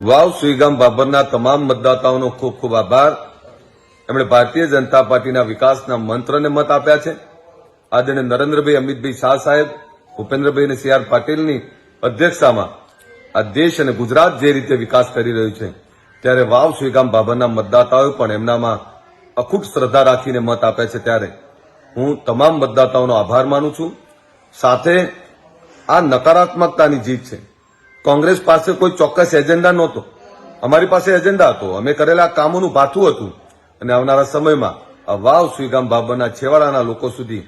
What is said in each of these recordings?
વાવ સુઈગામ બાબરના તમામ મતદાતાઓનો ખૂબ ખૂબ આભાર. એમણે ભારતીય જનતા પાર્ટીના વિકાસના મંત્રને મત આપ્યા છે. આદરણીય નરેન્દ્રભાઈ અમિતભાઈ શાહ સાહેબ, ભૂપેન્દ્રભાઈ અને સી આર પાટીલની અધ્યક્ષતામાં આ દેશ અને ગુજરાત જે રીતે વિકાસ કરી રહ્યું છે, ત્યારે વાવ સુઈગામ બાબરના મતદાતાઓએ પણ એમનામાં અખૂટ શ્રદ્ધા રાખીને મત આપ્યા છે ત્યારે. હું તમામ મતદાતાઓનો આભાર માનું છું. સાથે આ નકારાત્મકતાની જીત છે. કોંગ્રેસ પાસે કોઈ ચોક્કસ એજન્ડા નહોતો. અમારી પાસે એજન્ડા હતો. અમે કરેલા કામોનું ભાથું હતું. અને આવનારા સમયમાં આ વાવ સુઈગામ બાબરના છેવાડાના લોકો સુધી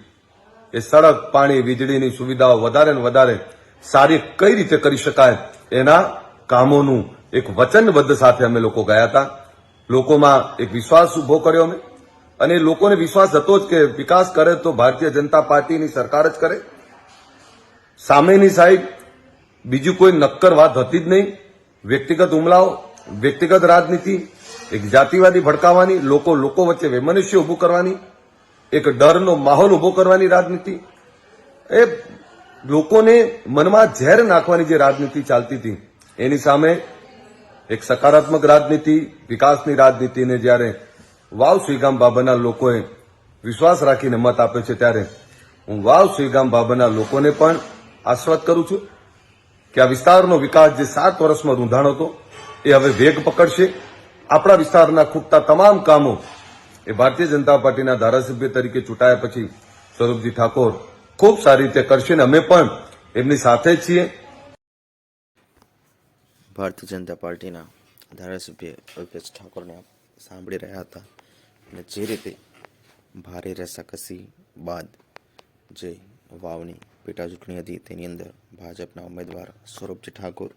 એ સડક, પાણી, વીજળીની સુવિધાઓ વધારે ને વધારે સારી કઈ રીતે કરી શકાય એના કામોનું એક વચનબદ્ધ સાથે અમે લોકો ગયા હતા. લોકોમાં એક વિશ્વાસ ઊભો કર્યો અમે. અને લોકોને વિશ્વાસ હતો જ કે વિકાસ કરે તો ભારતીય જનતા પાર્ટીની સરકાર જ કરે. સામેની સાઈડ બીજું કોઈ નક્કર વાત હતી જ નહીં. વ્યક્તિગત હુમલાઓ, વ્યક્તિગત રાજનીતિ, એક જાતિવાદી ભડકાવાની, લોકો લોકો વચ્ચે વૈમનુષ્ય ઉભું કરવાની, એક ડરનો માહોલ ઊભો કરવાની રાજનીતિ. એ લોકોને મનમાં ઝેર નાખવાની જે રાજનીતિ ચાલતી હતી, એની સામે એક સકારાત્મક રાજનીતિ, વિકાસની રાજનીતિને જ્યારે વાવ સુઈગામ બાબાના લોકોએ વિશ્વાસ રાખીને મત આપ્યો છે ત્યારે હું વાવ સુઈગામ બાબાના લોકોને પણ આશ્વાસ કરું છું. કે આ વિસ્તારનો વિકાસ જે સાત વર્ષમાં રૂંધાણ હતો, એ હવે વેગ પકડશે. આપણા વિસ્તારના ખૂટતા તમામ કામો એ ભારતીય જનતા પાર્ટીના ધારાસભ્ય તરીકે ચૂંટાયા પછી સ્વરૂપજી ઠાકોર ખૂબ સારી રીતે કરશે અને અમે પણ એમની સાથે છીએ. ભારતીય જનતા પાર્ટીના ધારાસભ્ય અલ્પેશ ઠાકોરને સાંભળી રહ્યા હતા અને જે રીતે ભારે રસાકસી બાદ જે વાવની પેટા ચૂંટણી હતી તેની અંદર ભાજપના ઉમેદવાર સ્વરૂપજી ઠાકોર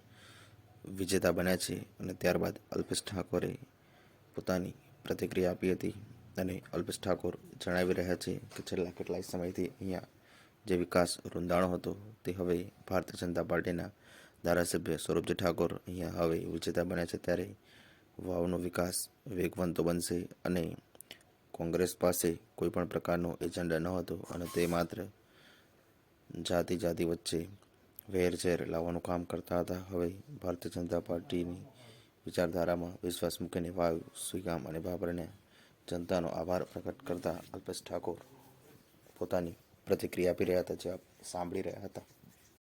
વિજેતા બન્યા છે અને ત્યારબાદ અલ્પેશ ઠાકોરે પોતાની પ્રતિક્રિયા આપી હતી અને અલ્પેશ ઠાકોર જણાવી રહ્યા છે કે છેલ્લા કેટલાય સમયથી અહીંયા જે વિકાસ રૂંધાણો હતો તે હવે ભારતીય જનતા પાર્ટીના ધારાસભ્ય સ્વરૂપજી ઠાકોર અહીંયા હવે વિજેતા બન્યા છે ત્યારે વાવનો વિકાસ વેગવંતો બનશે અને કોંગ્રેસ પાસે કોઈ પણ પ્રકારનો એજન્ડા ન હતો અને તે માત્ર જાતિ જાતિ વચ્ચે વેરઝેર લાવવાનું કામ કરતા હતા. હવે ભારતીય જનતા પાર્ટીની વિચારધારામાં વિશ્વાસ મૂકીને વાવ સુઈગામ અને બાબરને જનતાનો આભાર પ્રકટ કરતા અલ્પેશ ઠાકોર પોતાની પ્રતિક્રિયા આપી રહ્યા હતા, જે આપ સાંભળી રહ્યા હતા.